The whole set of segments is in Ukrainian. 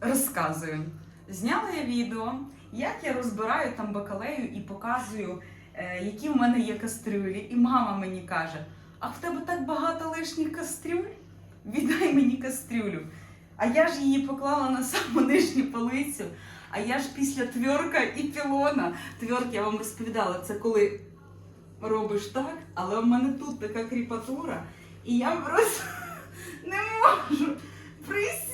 розказую. Зняла я відео, як я розбираю там бакалею і показую, е, які в мене є кастрюлі. І мама мені каже: а в тебе так багато лишніх кастрюль? Віддай мені кастрюлю. А я ж її поклала на саму нижню полицю. А я ж після тверка і пілона. Тверк я вам розповідала, це коли робиш так, але в мене тут така кріпатура, і я просто не можу присісти,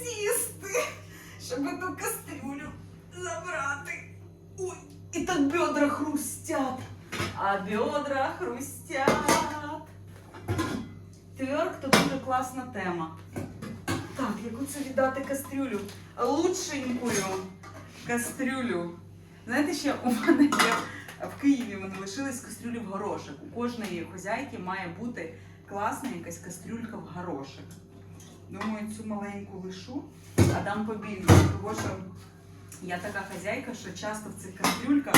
щоб ту кастрюлю забрати. Ой, і так бедра хрустять, а бедра хрустять. Тверк то дуже класна тема. Так, яку це віддати кастрюлю? Лучшенькую кастрюлю. Знаєте, ще у мене є в Києві вони лишились кастрюлі в горошок. У кожної хозяйки має бути класна якась кастрюлька в горошок. Думаю, цю маленьку лишу, а дам побільше, тому що я така хазяйка, що часто в цих кастрюльках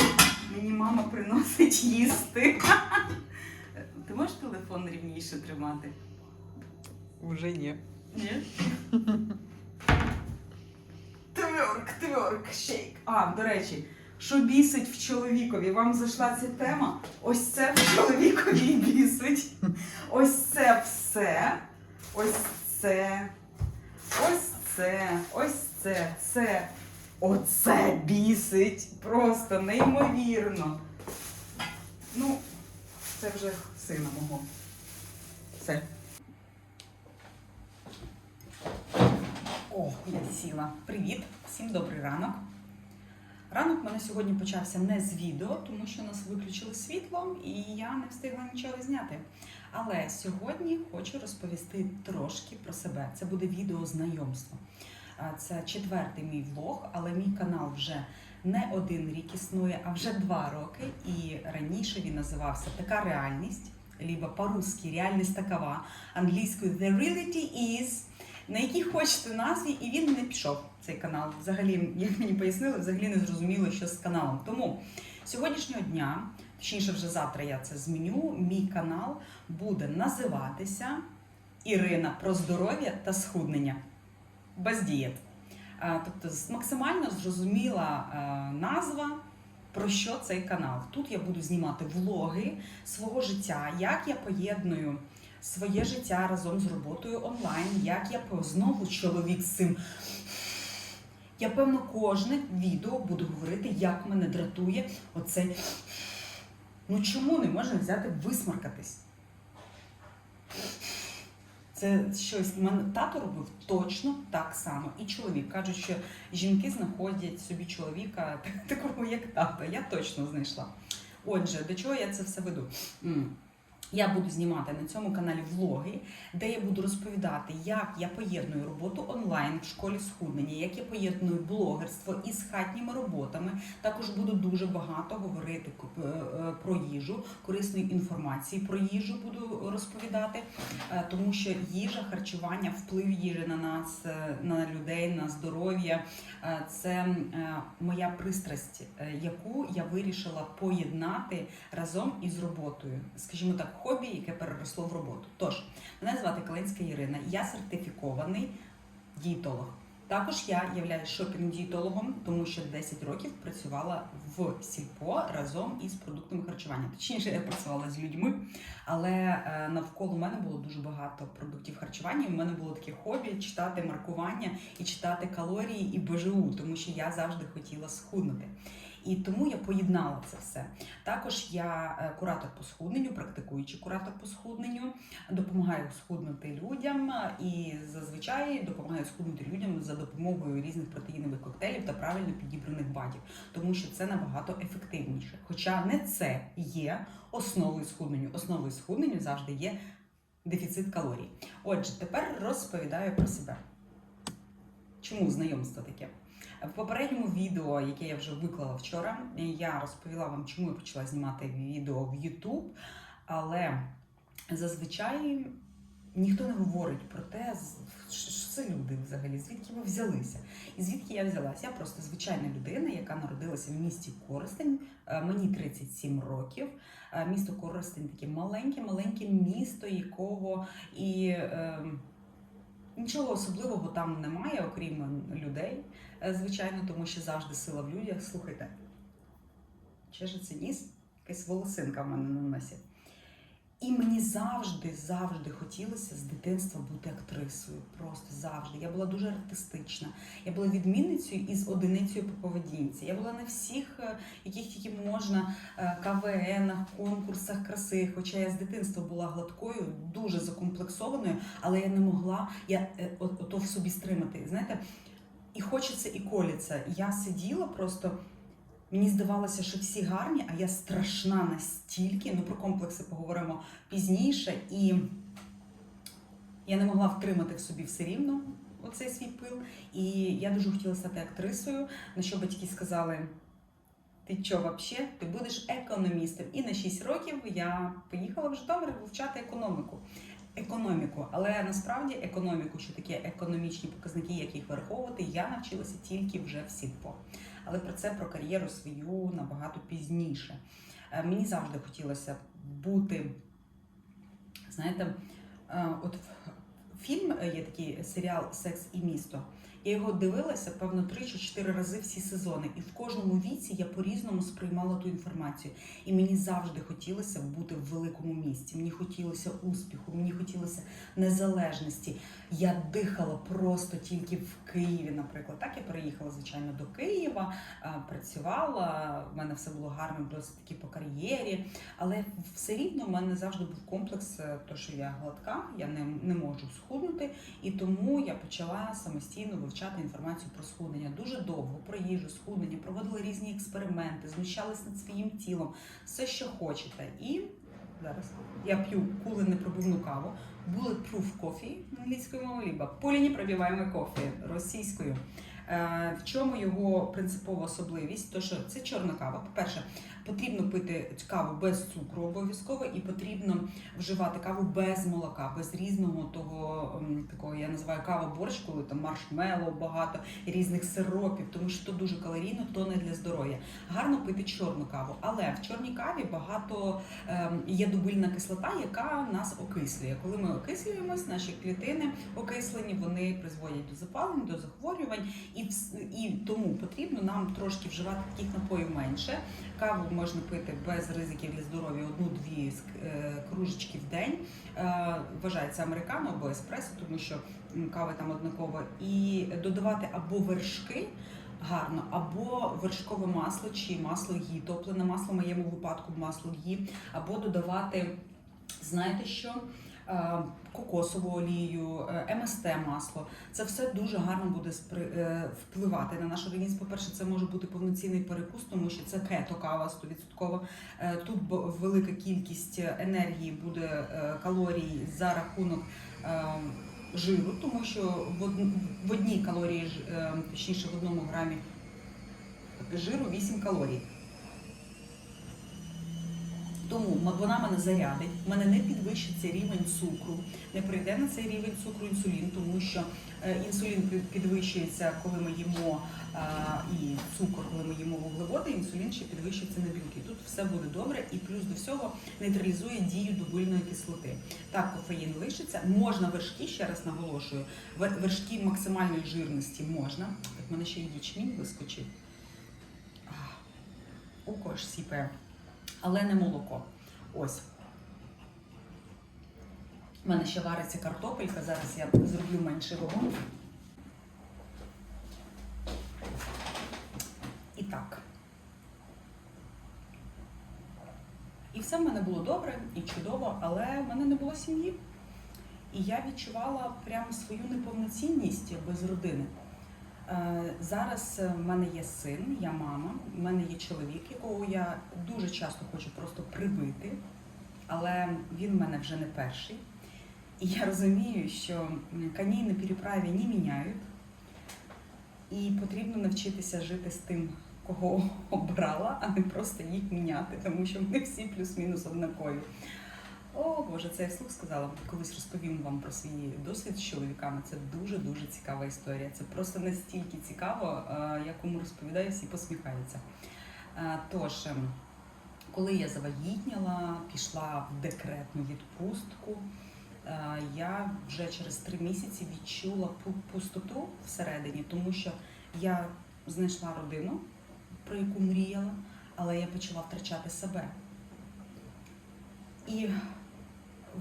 мені мама приносить їсти. Ти можеш телефон рівніше тримати? Уже ні. Ні? Тверк, тверк, шейк. А, до речі, що бісить в чоловікові? Вам зайшла ця тема? Ось це в чоловікові бісить. бісить. Просто неймовірно. Ну, це вже сина мого. Все. О, я сіла. Привіт, всім добрий ранок. Ранок в мене сьогодні почався не з відео, тому що нас виключили світло і я не встигла нічого зняти. Але сьогодні хочу розповісти трошки про себе. Це буде відео знайомство. Це четвертий мій влог, але мій канал вже не один рік існує, а вже два роки. І раніше він називався Така реальність, либо по-русски реальність такова, англійською The Reality is на якій хочете назві, і він не пішов цей канал. Взагалі, як мені пояснили, взагалі не зрозуміло, що з каналом. Тому сьогоднішнього дня, точніше, вже завтра я це зміню. Мій канал буде називатися Ірина про здоров'я та схуднення без дієт. А, Тобто, максимально зрозуміла е, назва. Про що цей канал? Тут я буду знімати влоги свого життя, як я поєдную своє життя разом з роботою онлайн, як я знову чоловік з цим. Я певно кожне відео буду говорити, як мене дратує оцей. Ну чому не можна взяти висмаркатись? Це щось мене тато робив точно так само. І чоловік кажуть, що жінки знаходять собі чоловіка такого, як тато. Я точно знайшла. Отже, до чого я це все веду? Я буду знімати на цьому каналі влоги, де я буду розповідати, як я поєдную роботу онлайн в школі схуднення, як я поєдную блогерство із хатніми роботами. Також буду дуже багато говорити е, е, про їжу, корисної інформації про їжу буду розповідати, е, тому що їжа, харчування, вплив їжі на нас, на людей, на здоров'я це моя пристрасть, яку я вирішила поєднати разом із роботою. Скажімо так, хобі, яке переросло в роботу. Тож, мене звати Калинська Ірина, я сертифікований дієтолог. Також я являюсь шопінг-дієтологом, тому що 10 років працювала в сільпо разом із продуктами харчування. Точніше, я працювала з людьми, але е, навколо мене було дуже багато продуктів харчування. В мене було таке хобі читати маркування і читати калорії і БЖУ, тому що я завжди хотіла схуднути. І тому я поєднала це все. Також я е, куратор по схудненню, практикуючий куратор по схудненню, допомагаю схуднути людям е, і зазвичай допомагаю схуднути людям за допомогою різних протеїнових коктейлів та правильно підібраних бадів, тому що це набагато ефективніше. Хоча не це є основою схудненню. Основою схудненню завжди є дефіцит калорій. Отже, тепер розповідаю про себе. Чому знайомство таке? В попередньому відео, яке я вже виклала вчора, я розповіла вам, чому я почала знімати відео в YouTube, але зазвичай ніхто не говорить про те, що це люди взагалі, звідки ви взялися. І звідки я взялася? Я просто звичайна людина, яка народилася в місті Коростень. Е, Мені 37 років. Е, Місто Коростень таке маленьке, маленьке місто, якого і. ем, Нічого особливого там немає, окрім людей, звичайно, тому що завжди сила в людях. Слухайте, чешеться ніс, якась волосинка в мене на носі. І мені завжди, завжди хотілося з дитинства бути актрисою. Просто завжди. Я була дуже артистична. Я була відмінницею із одиницею по поведінці. Я була на всіх, е, яких тільки можна е, КВНах, конкурсах краси. Хоча я з дитинства була гладкою, дуже закомплексованою, але я не могла я е, от- ото в собі стримати. Знаєте, і хочеться, і коліться. Я сиділа просто. Мені здавалося, що всі гарні, а я страшна настільки. Ну про комплекси поговоримо пізніше. І я не могла втримати в собі все рівно оцей свій пил. І я дуже хотіла стати актрисою, на що батьки сказали: ти що, вообще? Ти будеш економістом. І на 6 років я поїхала в Житомир вивчати економіку. Економіку, але насправді економіку, що таке економічні показники, як їх враховувати, я навчилася тільки вже в СІДПО. Але про це про кар'єру свою набагато пізніше. Е, Мені завжди хотілося бути, знаєте, е, от фільм е, є такий серіал Секс і місто. Я його дивилася, певно, три чи чотири рази всі сезони, і в кожному віці я по-різному сприймала ту інформацію. І мені завжди хотілося бути в великому місті. Мені хотілося успіху, мені хотілося незалежності. Я дихала просто тільки в Києві, наприклад. Так я переїхала, звичайно, до Києва, працювала. В мене все було гарно, досить таки по кар'єрі. Але все рівно в мене завжди був комплекс, е, то що я гладка, я не, не можу схуднути, і тому я почала самостійно вивчати інформацію про схуднення. Дуже довго про їжу, схуднення, проводила різні експерименти, знущалась над своїм тілом, все, що хочете. І зараз я п'ю кули непробивну каву, bulletproof coffee англійською мовою, либо полінепробиваємий кофі російською. Е, В чому його принципова особливість? То що це чорна кава. По-перше, потрібно пити каву без цукру обов'язково, і потрібно вживати каву без молока, без різного того ем, такого, я називаю кава борщ, коли там маршмеллоу багато різних сиропів, тому що то дуже калорійно, то не для здоров'я. Гарно пити чорну каву, але в чорній каві багато ем, є дубильна кислота, яка нас окислює. Коли ми окислюємось, наші клітини окислені, вони призводять до запалень, до захворювань, і, і тому потрібно нам трошки вживати таких напоїв менше. Каву можна пити без ризиків для здоров'я одну-дві е, кружечки в день. Е, Вважається американо або еспресо, тому що м, кава там однакова. І додавати або вершки. Гарно, або вершкове масло чи масло гі, топлене масло в моєму випадку масло гі, або додавати, знаєте що? Кокосову олію, е, МСТ масло. Це все дуже гарно буде е, впливати на наш організм. По-перше, це може бути повноцінний перекус, тому що це кето кава 100%. Е, Тут велика кількість енергії буде калорій за рахунок жиру, тому що в од- в одній калорії, точніше в одному грамі жиру 8 калорій. Тому вона мене зарядить, в мене не підвищиться рівень цукру, не прийде на цей рівень цукру інсулін, тому що е, інсулін підвищується, коли ми їмо е, і цукор, коли ми їмо вуглеводи, інсулін ще підвищується на білки. Тут все буде добре, і плюс до всього нейтралізує дію дубильної кислоти. Так, кофеїн лишиться. Можна вершки, ще раз наголошую, вер- вершки максимальної жирності можна. Так, в мене ще й ячмінь вискочив. Аж сіпає але не молоко. Ось. У мене ще вариться картопелька, зараз я зроблю менший вогонь. І так. І все в мене було добре і чудово, але в мене не було сім'ї. І я відчувала прямо свою неповноцінність без родини. Е, Зараз е, в мене є син, я мама, в мене є чоловік, якого я дуже часто хочу просто прибити, але він в мене вже не перший. І я розумію, що коней на переправі не міняють, і потрібно навчитися жити з тим, кого обрала, а не просто їх міняти, тому що ми всі плюс-мінус однакові. О Боже, це я вслух сказала. Колись розповім вам про свій досвід з чоловіками. Це дуже дуже цікава історія. Це просто настільки цікаво, е, я кому розповідаю, всі посміхаються. Е, Тож, ем, коли я завагітніла, пішла в декретну відпустку. е, я вже через три місяці відчула пустоту всередині, тому що я знайшла родину, про яку мріяла, але я почала втрачати себе. І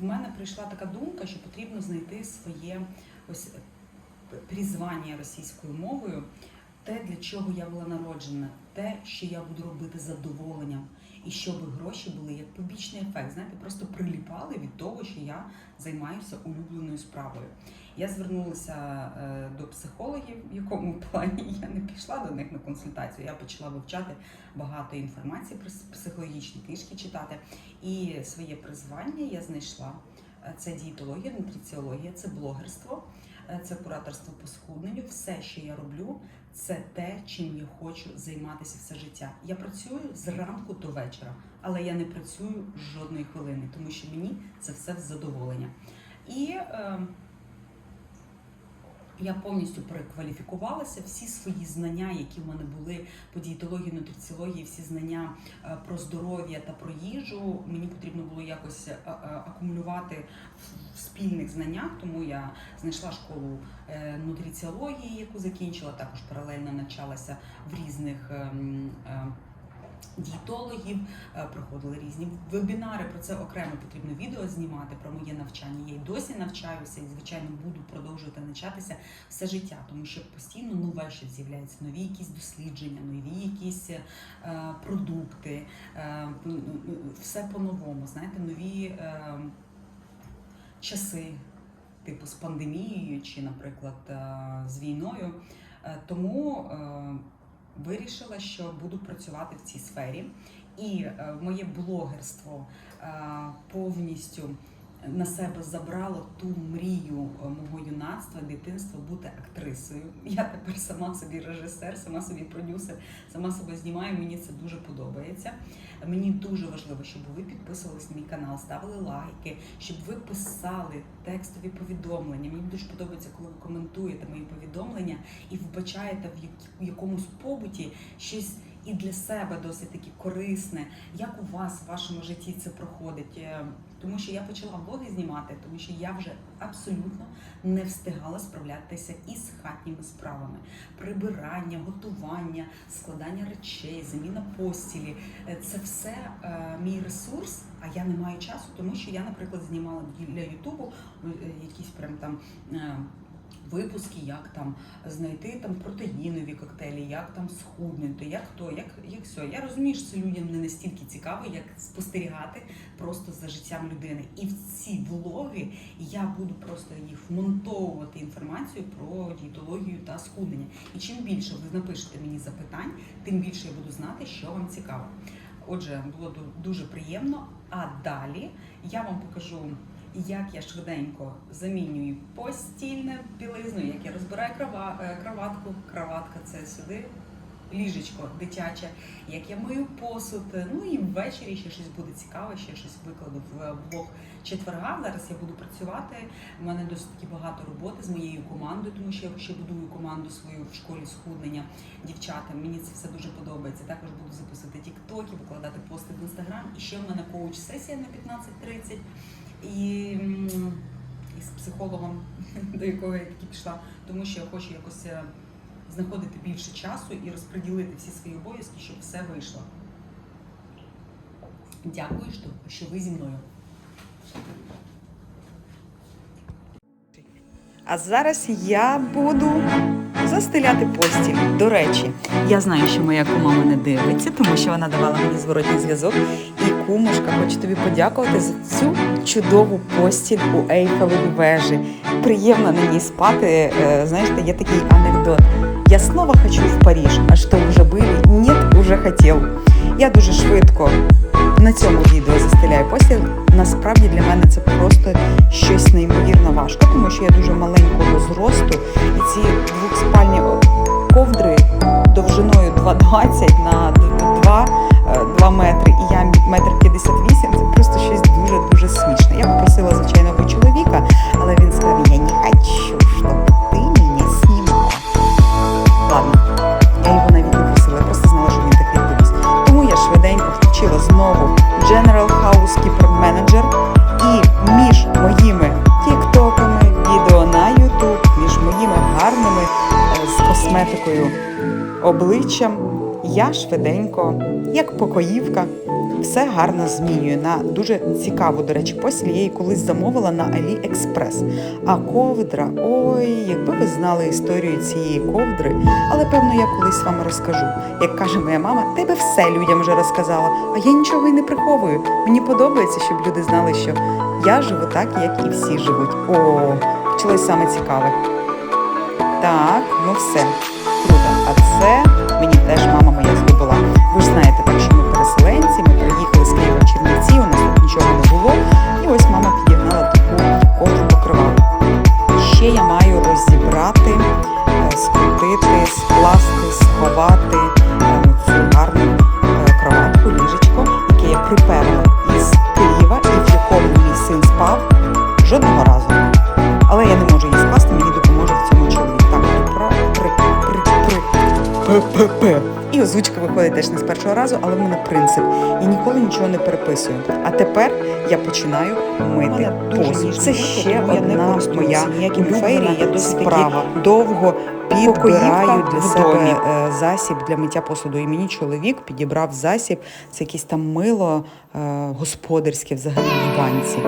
в мене прийшла така думка, що потрібно знайти своє ось призвання російською мовою, те, для чого я була народжена, те, що я буду робити задоволенням, і щоб гроші були як побічний ефект. Знаєте, просто приліпали від того, що я займаюся улюбленою справою. Я звернулася е, до психологів, в якому плані я не пішла до них на консультацію. Я почала вивчати багато інформації про психологічні книжки читати. І своє призвання я знайшла. Це дієтологія, нутриціологія, це блогерство, це кураторство по схудненню. Все, що я роблю, це те, чим я хочу займатися все життя. Я працюю з ранку до вечора, але я не працюю жодної хвилини, тому що мені це все в задоволення. І е, я повністю перекваліфікувалася. Всі свої знання, які в мене були по дієтології, нутриціології, всі знання е, про здоров'я та про їжу, мені потрібно було якось е, е, акумулювати в- спільних знаннях. Тому я знайшла школу нутриціології, яку закінчила, також паралельно навчалася в різних. Дієтологів е, проходили різні вебінари. Про це окремо потрібно відео знімати про моє навчання. Я й досі навчаюся і, звичайно, буду продовжувати навчатися все життя, тому що постійно нове щось з'являється, нові якісь дослідження, нові якісь е, продукти, е, м, м, все по-новому. Знаєте, нові е, часи, типу з пандемією чи, наприклад, е, з війною. Е, Тому е, вирішила, що буду працювати в цій сфері. І е, моє блогерство е, повністю на себе забрало ту мрію е, мого юнацтва, дитинства бути актрисою. Я тепер сама собі режисер, сама собі продюсер, сама себе знімаю. Мені це дуже подобається. Мені дуже важливо, щоб ви підписувались на мій канал, ставили лайки, щоб ви писали текстові повідомлення. Мені дуже подобається, коли ви коментуєте мої повідомлення і вбачаєте в якомусь побуті щось і для себе досить таки корисне. Як у вас в вашому житті це проходить? Е, Тому що я почала блоги знімати, тому що я вже абсолютно не встигала справлятися із хатніми справами: прибирання, готування, складання речей, заміна постілі. Е, Це все е, мій ресурс, а я не маю часу, тому що я, наприклад, знімала для Ютубу е, якісь прям там. е, Випуски, як там знайти там протеїнові коктейлі, як там схуднути, як то, як, як все. Я розумію, що це людям не настільки цікаво, як спостерігати просто за життям людини. І в ці влоги я буду просто їх вмонтовувати інформацію про дієтологію та схуднення. І чим більше ви напишете мені запитань, тим більше я буду знати, що вам цікаво. Отже, було дуже приємно. А далі я вам покажу, як я швиденько замінюю постільне білизну, як я розбираю е, кроватку. Кроватка це сюди. Ліжечко дитяче, як я мию посуд. Ну і ввечері ще щось буде цікаве, ще щось викладу в блог четверга. Зараз я буду працювати. У мене досить таки багато роботи з моєю командою, тому що я ще будую команду свою в школі схуднення дівчата. Мені це все дуже подобається. Також буду записувати тіктоки, викладати пости в інстаграм. І ще в мене коуч-сесія на 15.30. І, і з психологом, до якого я таки пішла, тому що я хочу якось е, знаходити більше часу і розподілити всі свої обов'язки, щоб все вийшло. Дякую, що, ви зі мною. А зараз я буду застеляти постіль. До речі, Я знаю, що моя кума мене дивиться, тому що вона давала мені зворотній зв'язок. Кумушка, хочу тобі подякувати за цю чудову постіль у Ейфелевій вежі. Приємно на ній спати. Е, Знаєш, є такий анекдот. Я снова хочу в Париж, а що вже були? Нет, уже хотів. Я дуже швидко на цьому відео застеляю постіль. Насправді для мене це просто щось неймовірно важко, тому що я дуже маленького зросту, і ці двохспальні ковдри довжиною 2,20 на 2, 2 метри і я метр 58, це просто щось дуже-дуже смішне. Я попросила, звичайно, би чоловіка, але він сказав, я не хочу, щоб ти мене знімала. Ладно, я його навіть не просила, я просто знала, що він такий дивись. Тому я швиденько включила знову General House Housekeeper Manager і між моїми тіктоками, відео на YouTube, між моїми гарними е, з косметикою обличчям я швиденько, як покоївка, все гарно змінюю на дуже цікаву, до речі, постіль. Я її колись замовила на AliExpress. А ковдра, ой, якби ви знали історію цієї ковдри, але певно я колись вам розкажу. Як каже моя мама, тебе все людям вже розказала, а я нічого й не приховую. Мені подобається, щоб люди знали, що я живу так, як і всі живуть. О, почалось саме цікаве. Так, ну все. Круто. А це мені теж мама. Ви ж знаєте, що ми переселенці, ми приїхали з Києва Чернівці, у нас тут нічого не було. І ось мама підігнала таку ковдру покривалу. Ще я маю розібрати, е, скрутити, скласти, сховати п-п-п. І озвучка виходить теж не з першого разу, але в мене принцип. Я ніколи нічого не переписую. А тепер я починаю мити посуд. Це ще одна моя улюблена справа. Довго підбираю для себе е, засіб для миття посуду. І мені чоловік підібрав засіб. Це якесь там мило е, господарське взагалі в банці.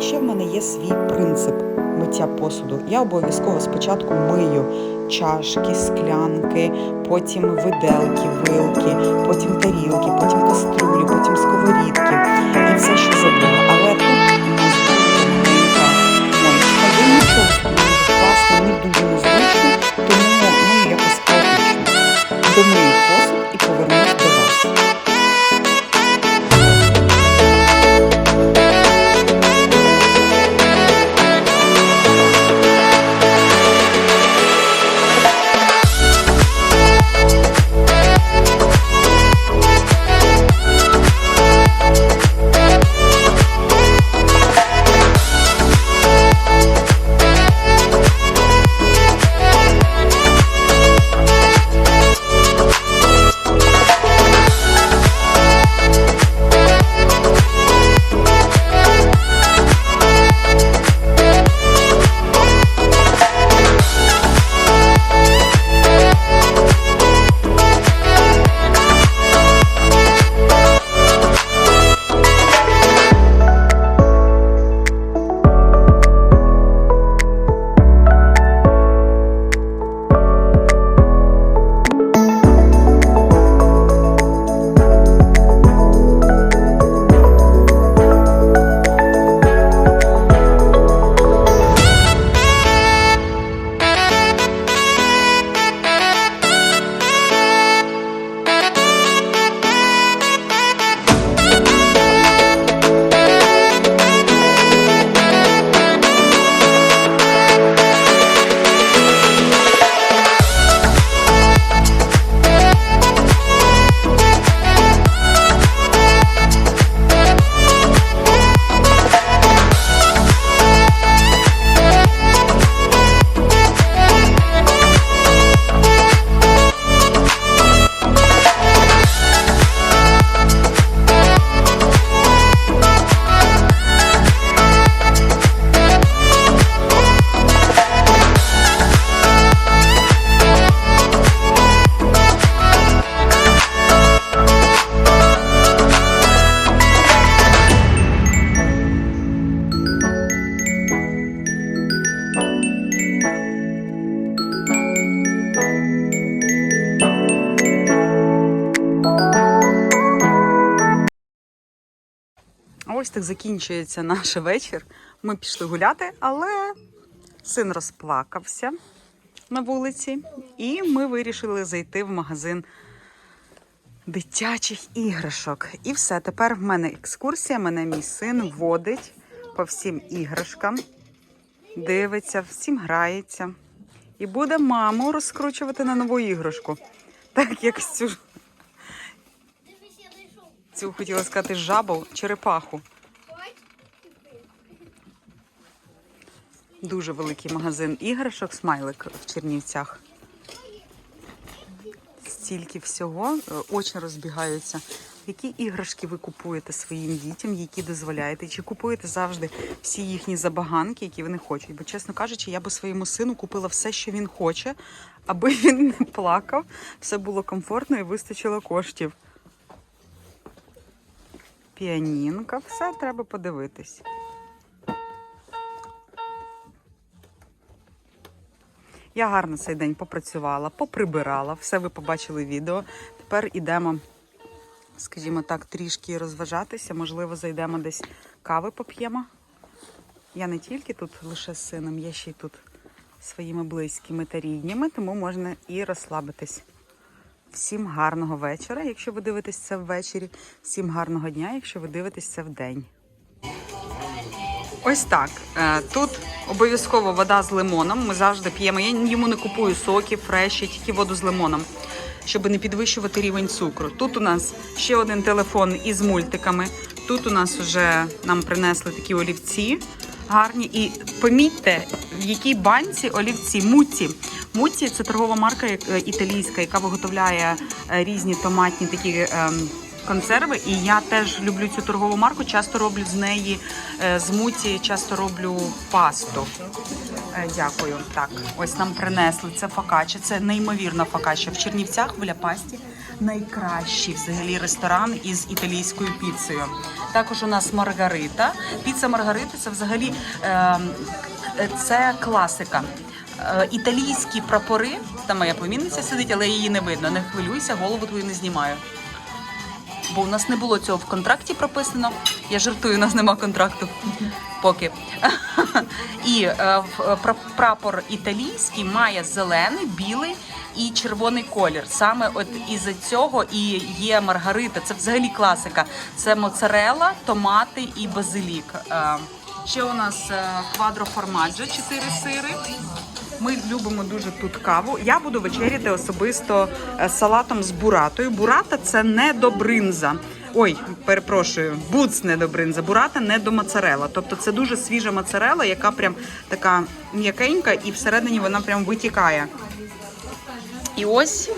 Ще в мене є свій принцип миття посуду. Я обов'язково спочатку мию чашки, склянки, потім виделки, вилки, потім тарілки, потім каструлі, потім сковорідки і все, що забула. Але тут у нас. Я нічого не дуже незручно, тому ми якось хаотично. Закінчується наш вечір. Ми пішли гуляти, але син розплакався на вулиці, і ми вирішили зайти в магазин дитячих іграшок. І все, тепер в мене екскурсія. Мене мій син водить по всім іграшкам, дивиться, всім грається. І буде маму розкручувати на нову іграшку. Так як цю, цю хотіла сказати жабу, черепаху. Дуже великий магазин іграшок, смайлик в Чернівцях. Стільки всього, е, очі розбігаються. Які іграшки ви купуєте своїм дітям, які дозволяєте? Чи купуєте завжди всі їхні забаганки, які вони хочуть? Бо, чесно кажучи, я би своєму сину купила все, що він хоче, аби він не плакав, все було комфортно і вистачило коштів. Піанінка, все треба подивитись. Я гарно цей день попрацювала, поприбирала, все ви побачили відео. Тепер ідемо, скажімо так, трішки розважатися. Можливо, зайдемо десь кави поп'ємо. Я не тільки тут лише з сином, я ще й тут своїми близькими та рідніми, тому можна і розслабитись. Всім гарного вечора, якщо ви дивитесь це ввечері. Всім гарного дня, якщо ви дивитесь це вдень. Ось так. Е, Тут обов'язково вода з лимоном. Ми завжди п'ємо. Я йому не купую соки, фреші, тільки воду з лимоном, щоб не підвищувати рівень цукру. Тут у нас ще один телефон із мультиками. Тут у нас вже нам принесли такі олівці гарні. І помітьте, в якій банці олівці Муці. Муці це торгова марка е, італійська, яка виготовляє е, різні томатні такі. Ем, консерви, і я теж люблю цю торгову марку. Часто роблю з неї е, з муті, часто роблю пасту. Е, Дякую. Так, ось нам принесли це фокачча. Це неймовірна фокачча. В Чернівцях в Ляпасті найкращий взагалі ресторан із італійською піцею. Також у нас Маргарита. Піца Маргарита це взагалі е, е, це класика. Італійські прапори, там моя помінниця сидить, але її не видно. Не хвилюйся, голову твою не знімаю бо у нас не було цього в контракті прописано. Я жартую, у нас нема контракту поки. І е, е, прапор італійський має зелений, білий і червоний колір. Саме от із цього і є маргарита. Це взагалі класика. Це моцарела, томати і базилік. Е, Ще у нас е, квадро формаджо, 4 сири. Ми любимо дуже тут каву. Я буду вечеряти особисто е, салатом з буратою. Бурата це не до бринза. Ой, перепрошую, буц не до бринза. Бурата не до моцарела. Тобто це дуже свіжа моцарела, яка прям така м'якенька, і всередині вона прям витікає. І ось